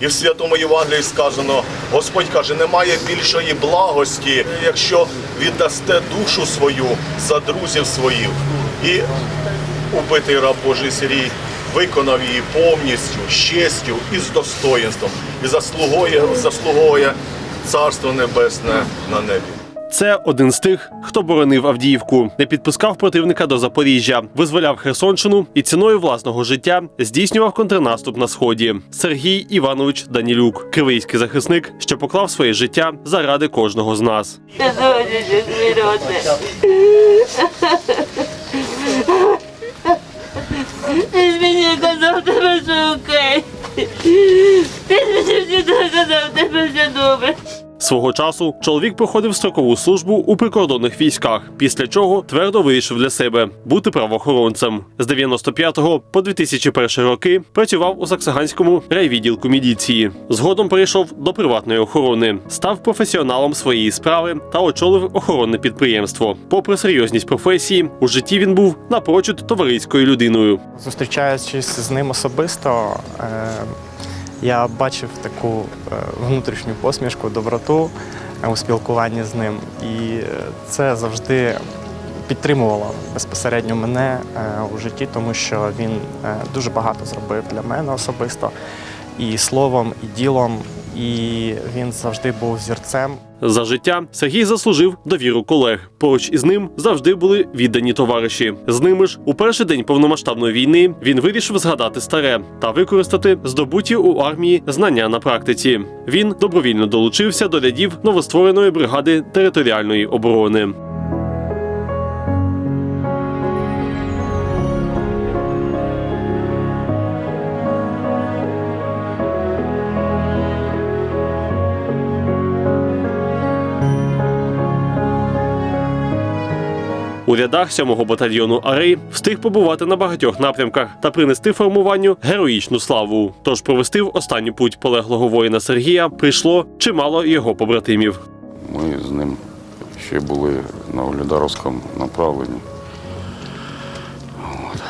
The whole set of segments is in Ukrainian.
І в святому Євангелії сказано, Господь каже, немає більшої благості, якщо віддасте душу свою за друзів своїх. І убитий раб Божий Сирій виконав її повністю, з честю і з достоїнством, і заслуговує, заслуговує Царство Небесне на небі. Це один з тих, хто боронив Авдіївку, не підпускав противника до Запоріжжя, визволяв Херсонщину і ціною власного життя здійснював контрнаступ на сході. Сергій Іванович Данілюк, кривийський захисник, що поклав своє життя заради кожного з нас. Ти мені казав тебе, що добре. Свого часу чоловік проходив строкову службу у прикордонних військах, після чого твердо вирішив для себе бути правоохоронцем. З 95 по 2001 роки працював у Саксаганському райвідділку міліції. Згодом перейшов до приватної охорони, став професіоналом своєї справи та очолив охоронне підприємство. Попри серйозність професії, у житті він був напрочуд товариською людиною. Зустрічаючись з ним особисто, е, я бачив таку е, внутрішню посмішку, доброту е, у спілкуванні з ним. І е, це завжди підтримувало безпосередньо мене у житті, тому що він дуже багато зробив для мене особисто і словом, і ділом. І він завжди був зірцем. За життя Сергій заслужив довіру колег. Поруч із ним завжди були віддані товариші. З ними ж у перший день повномасштабної війни він вирішив згадати старе та використати здобуті у армії знання на практиці. Він добровільно долучився до рядів новоствореної бригади територіальної оборони. У рядах 7-го батальйону Арей встиг побувати на багатьох напрямках та принести формуванню героїчну славу. Тож провести в останню путь полеглого воїна Сергія прийшло чимало його побратимів. Ми з ним ще були на Угледаровському направленні. От.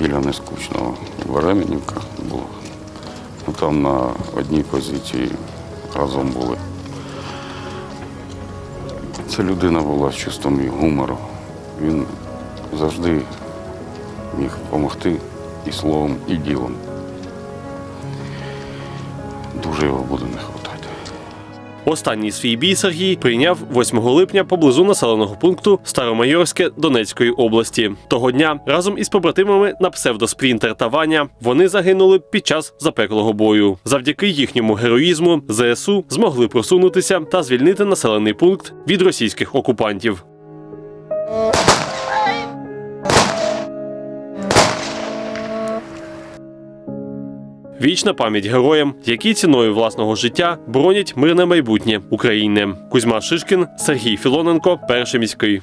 Біля нескучного Веременівка було. Ну, там на одній позиції разом були. Це людина була з чувством гумору. Він завжди міг допомогти і словом, і ділом. Дуже його буде не хватати. Останній свій бій Сергій прийняв 8 липня поблизу населеного пункту Старомайорське Донецької області. Того дня разом із побратимами на псевдоспрінтер та Ваня вони загинули під час запеклого бою. Завдяки їхньому героїзму ЗСУ змогли просунутися та звільнити населений пункт від російських окупантів. Вічна пам'ять героям, які ціною власного життя бронять мирне майбутнє України. Кузьма Шишкін, Сергій Філоненко, перший міський.